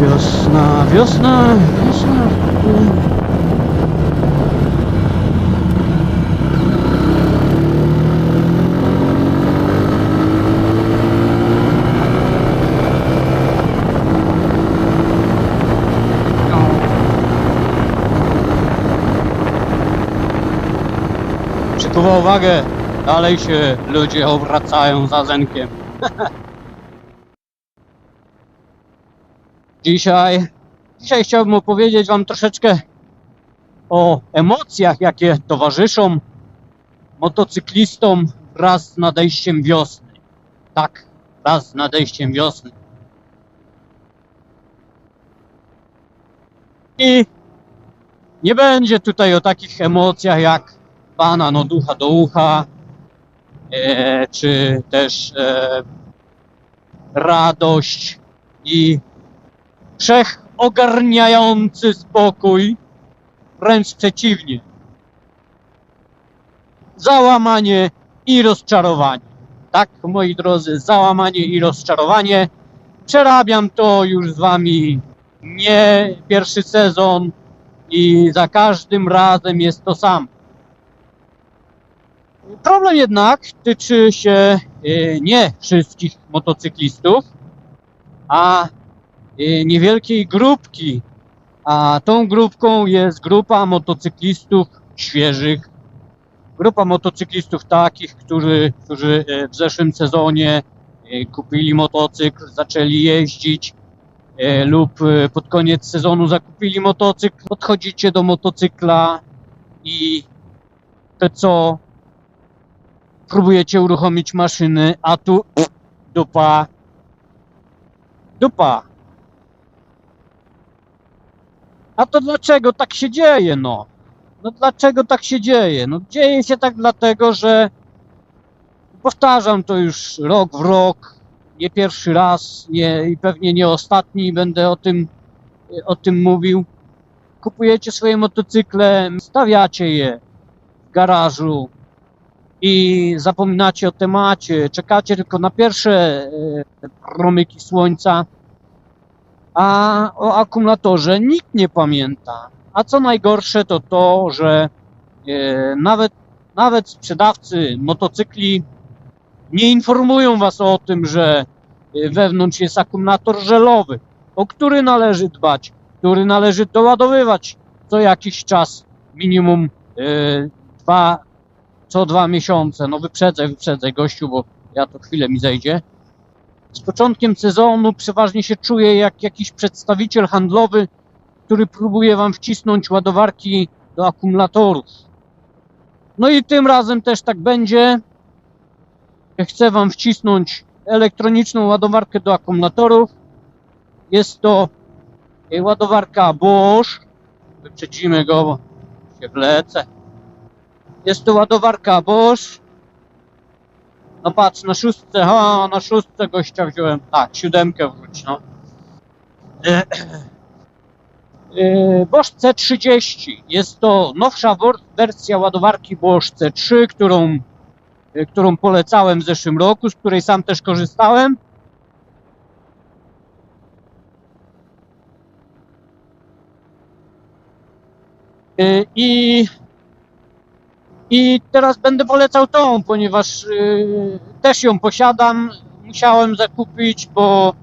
Wiosna, wiosna, wiosna. Przykuwa uwagę, dalej się ludzie obracają za zenkiem. Dzisiaj, dzisiaj chciałbym opowiedzieć Wam troszeczkę o emocjach, jakie towarzyszą motocyklistom wraz z nadejściem wiosny. Tak, wraz z nadejściem wiosny. I nie będzie tutaj o takich emocjach jak banan od ucha do ucha, e, czy też e, radość i wszechogarniający spokój, wręcz przeciwnie. Załamanie i rozczarowanie. Tak, moi drodzy, załamanie i rozczarowanie. Przerabiam to już z wami nie pierwszy sezon i za każdym razem jest to sam. Problem jednak tyczy się y, nie wszystkich motocyklistów, a niewielkiej grupki. A tą grupką jest grupa motocyklistów świeżych. Grupa motocyklistów takich, którzy, którzy y, w zeszłym sezonie y, kupili motocykl, zaczęli jeździć y, lub y, pod koniec sezonu zakupili motocykl. Podchodzicie do motocykla i te co próbujecie uruchomić maszyny, a tu dupa. Dupa. A to dlaczego tak się dzieje, no? No dlaczego tak się dzieje? No dzieje się tak dlatego, że powtarzam to już rok w rok, nie pierwszy raz, nie i pewnie nie ostatni będę o tym o tym mówił. Kupujecie swoje motocykle, stawiacie je w garażu, i zapominacie o temacie, czekacie tylko na pierwsze e, promyki słońca, a o akumulatorze nikt nie pamięta. A co najgorsze to to, że e, nawet, nawet sprzedawcy motocykli nie informują was o tym, że e, wewnątrz jest akumulator żelowy, o który należy dbać, który należy doładowywać co jakiś czas, minimum e, dwa co dwa miesiące. No wyprzedzaj, wyprzedzaj gościu, bo ja to chwilę mi zejdzie. Z początkiem sezonu przeważnie się czuję jak jakiś przedstawiciel handlowy, który próbuje wam wcisnąć ładowarki do akumulatorów. No i tym razem też tak będzie. Chcę wam wcisnąć elektroniczną ładowarkę do akumulatorów. Jest to e, ładowarka Bosch. Wyprzedzimy go, bo się wlecę. Jest to ładowarka Bosch. No patrz, na szóstce, ha, na szóstce gościa wziąłem. Tak, siódemkę wróć, no. E, e, Bosch C30. Jest to nowsza wersja ładowarki Bosch C3, którą, e, którą polecałem w zeszłym roku, z której sam też korzystałem. I i teraz będę polecał tą, ponieważ y, też ją posiadam. Musiałem zakupić, bo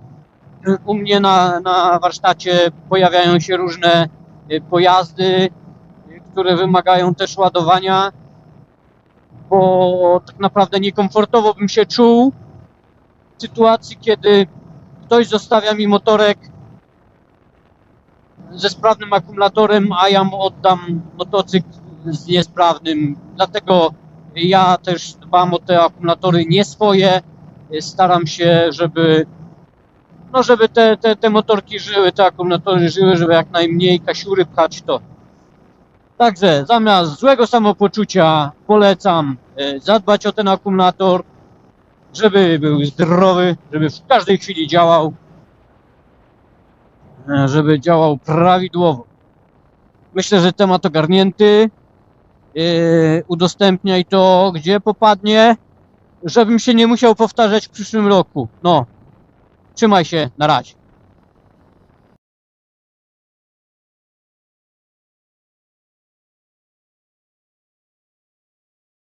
y, u mnie na, na warsztacie pojawiają się różne y, pojazdy, które wymagają też ładowania, bo tak naprawdę niekomfortowo bym się czuł w sytuacji, kiedy ktoś zostawia mi motorek ze sprawnym akumulatorem, a ja mu oddam motocykl z niesprawnym. Dlatego ja też dbam o te akumulatory nie swoje. Staram się, żeby no żeby te, te, te motorki żyły, te akumulatory żyły, żeby jak najmniej kasiury pchać to. Także zamiast złego samopoczucia polecam e, zadbać o ten akumulator, żeby był zdrowy, żeby w każdej chwili działał, e, żeby działał prawidłowo. Myślę, że temat ogarnięty. Yy, udostępniaj to, gdzie popadnie, żebym się nie musiał powtarzać w przyszłym roku. No, trzymaj się, na razie.